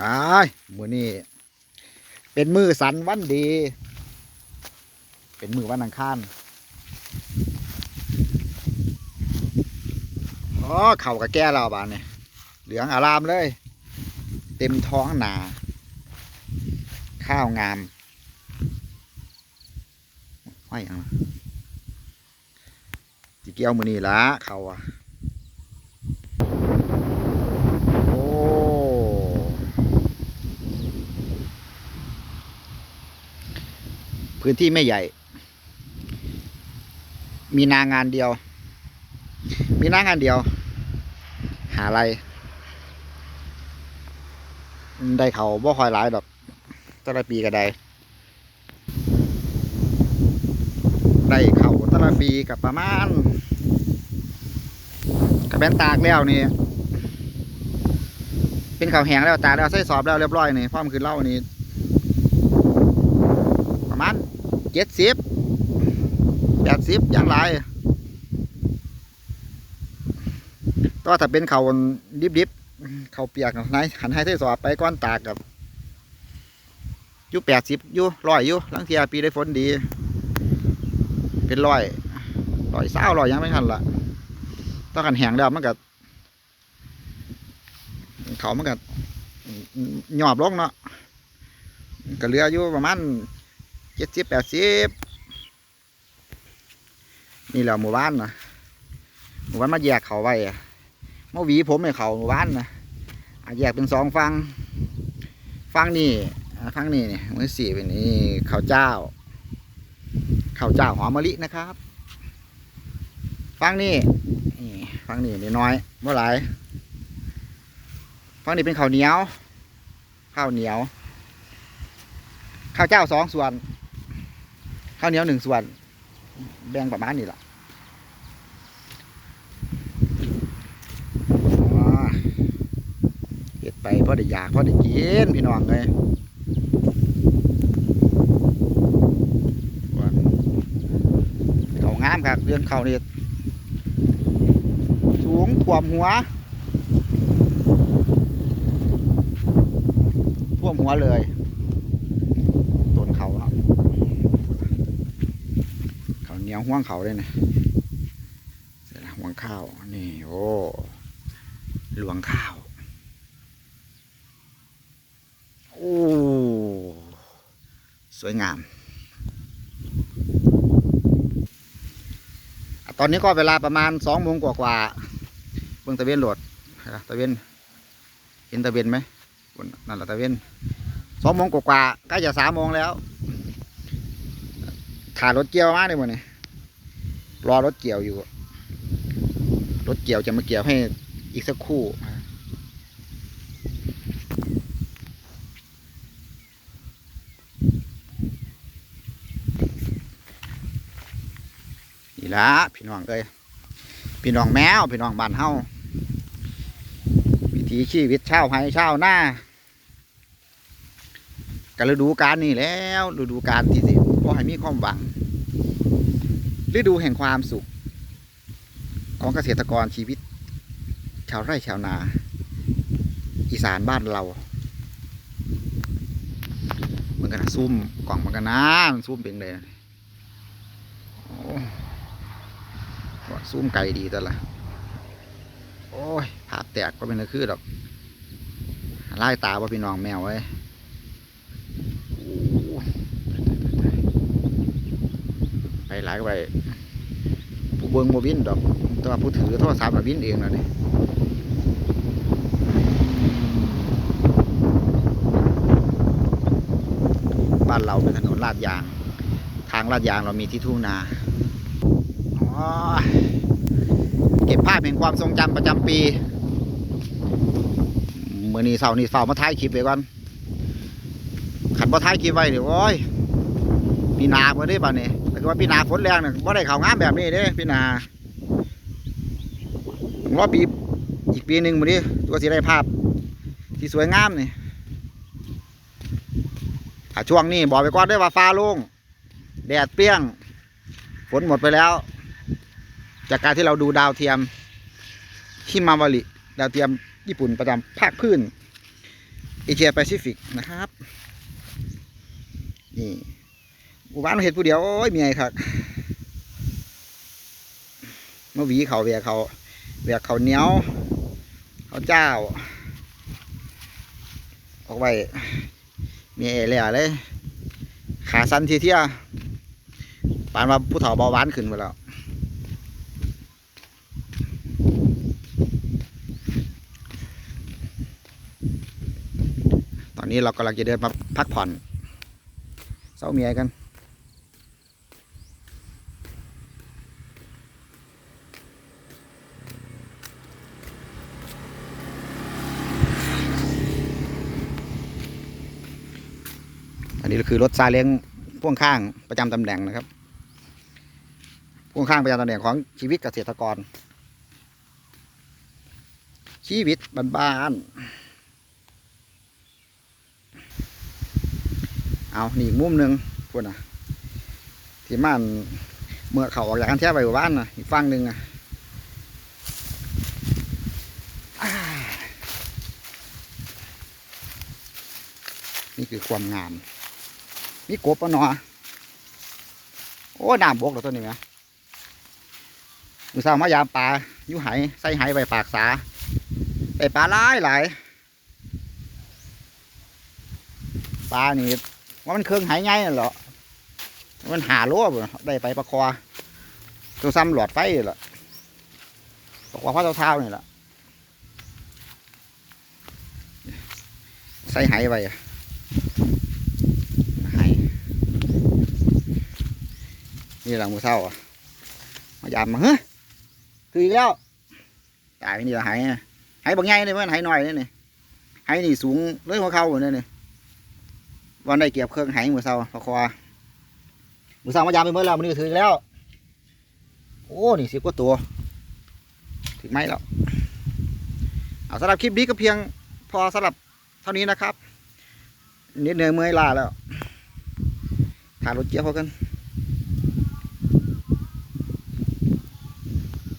อ้ายมือนี้เป็นมือสันวันดี เป็นมือวันอังคารอ๋อเข่ากับแก้เราบานเนี่ยเหลืองอารามเลย เต็มท้องหนา ข้าวงามห้อยหยังล่ะจิเกี้ยวมือนี่ละเขาอะโอ้ พื้นที่ไม่ใหญ่ มีนางานเดียว มีนางานเดียว หาอะไร ได้เขาบ่คอยหลายดอกตละปีก็ได้ ได้เขาตละปีกับประมาณกับแบนตากแล้วนี่เป็นเขาแห้งแล้วตากแล้วใส่สอบแล้วเรียบร้อยนี่พร้อมขึ้นเล่านี่ ประมาณ เจ็ดสิบแปดสิบอย่างไรแต่ว่าถ้าเป็นเขาวดิบๆเขาเปียกไหนหันให้ใส่สอบไปก้อนตากกับยู่แปดสิบยู่ร้อยยู่หลังเทียปีได้ฝนดี เป็นร้อยร้อยเศร้าร้อยยังไม่ทันละต้องกันแหงแล้วมันก็เขามันก็หยอบลงเนาะก็เหลืออยู่ประมาณ เจ็ดสิบแปดสิบนี่แหละหมู่บ้านนะหมู่บ้านมาแยกเขาไว้อะมาหวีผมให้เขาหมู่บ้านนะแยกเป็นสองฟังฟังนี่ฟังนี่นี่มือสี่เป็นนี่ข้าวเจ้าข้าวเจ้าหอมมะลินะครับฟังนี่นี่ฟังนี่นี่น้อยเมื่อไรฟังนี่เป็นข้าวเหนียวข้าวเหนียวข้าวเจ้าสองส่วน ข้าวเหนียวหนึ่งส่วน แบ่งประมาณนี้แหละเห็ดไปพอได้อยากพอได้กินพี่น้องเลยเขางามครับเรื่องเขานี่สูงท่วมหัวท่วมหัวเลย ต้นเขาเนาะ หนียวห่วงเขาเลยนะเดี๋ยนะห่วงข้าว นี่โอ้หลวงข้าว โอ้ สวยงาม ตอนนี้ก็เวลาประมาณสองโมงกว่าๆเบื้องตะเวนโหลดนะตะเวนเห็นตะเวนไหมนั่นแหละตะเวนสองโมงกว่าๆใกล้จะสามโมงแล้วถ่ายรถเกียวมากเนี่ยมันนี่ รอรถเกี่ยวอยู่ รถเกี่ยวจะมาเกี่ยวให้อีกสักครู่นี่ละพี่น้องเอ้ยพี่น้องแมวพี่น้องบ้านเฮาวิถีชีวิตชาวไร่ชาวนากันฤดูกาลนี่แล้วฤดูกาลที่สิก็ให้มีความหวัง ฤดูแห่งความสุข ของเกษตรกรชีวิต ชาวไร่ชาวนา อีสานบ้านเราเหมือนกันนะซุ่มกล่องเหมือนกันนะมันซุ่มเป็นเลยโอ้ซุ่มไก่ดีแต่ละโอ้ยภาพแตกก็เป็นอะไรคือดอกไล่ตาว่าพี่น้องแมวไว้ ไปหลายก็ไปผู้เบิ้งโมวินดอก แต่ว่าผู้ถือโทรศัพท์น่ะวินเองนะนี่บ้านเราเป็นถนนลาดยาง ทางลาดยางเรามีที่ทุ่งนาเก็บภาพแห่งความทรงจำประจำปีเมื่อนี้เสาร์นี้เสาร์มาท้ายคลิปไว้ก่อนขันมาท้ายคลิปไว้เดี๋ยวโอ้ยปีนาเมื่อได้ป่ะเนี่ย แต่ว่าปีนาฝนแรงเนี่ยว่าได้ข่าวงามแบบนี้เด้ปีนาผมว่าปีอีกปีหนึ่งมื่อนี้ตัวสีได้ภาพ ที่สวยงามนี่ถ้าช่วงนี้บอกไปก่อนได้ว่าฟ้าโล่งแดดเปรี้ยง ฝนหมดไปแล้ว จากการที่เราดูดาวเทียมฮิมาวาริดาวเทียมญี่ปุ่นประจำภาคพื้นเอเชียแปซิฟิกนะครับนี่ หมู่บ้านเห็ดผู้เดียวโอ้ยเมียครับมาหวีเขาเวียเขาเวียเขาเนี้ยวเขาเจ้า ออกไว้เมียเอเลยอะเลยขาสั้นทีเที่ยปานว่าผู้เฒ่าเบาหวานขึ้นไปแล้วตอนนี้เรากำลังจะเดินมาพักผ่อนเศร้าเมียกัน อันนี้ก็คือรถซาเล้งพ่วงข้างประจำตำแหน่งนะครับพ่วงข้างประจำตำแหน่งของชีวิตเกษตรกร ชีวิตบ้านๆเอานี่มุมหนึ่งพูดนะที่มันเมื่อเขาออกจากกันแท้ไปหมู่บ้านนะอีกฝั่งหนึ่งอะนี่คือความงาม มีกบปะเนาะโอ้น้ำบกเหรอตัวนี้ไหมมือสาวมายามปลาอยู่ไหใส่ไหไว้ปากสาไอปลาหลายหลายปลานี่ว่ามันเครื่องไหไงนั่นเหรอมันหาโลบได้ไปประคอตัวซ้ำหลอดไฟนี่แหละตกว่าพ่อเท้าๆนี่แหละใส่ไหไว้อะไห นี่หลังมือเศร้าอะมายามมาเฮ้ยคืออีกแล้วตายนี่ละไหนะไหบางไงเลยมันไหหน่อยนี่นี่ไหนี่สูงเลยหัวเข่าเลยนี่วันได้เก็บเครื่องไหมือเศร้าพอคอมือเศร้ามายามไปเมื่อแล้วมันนี่ถือแล้ว โอ้นี่สิบกว่าตัวถึงไหมแล้วเอาสำหรับคลิปนี้ก็เพียงพอสำหรับเท่านี้นะครับนิดเหนื่อยเมื่อยล้าแล้วถ่ายรถเจี๊ยบพอกัน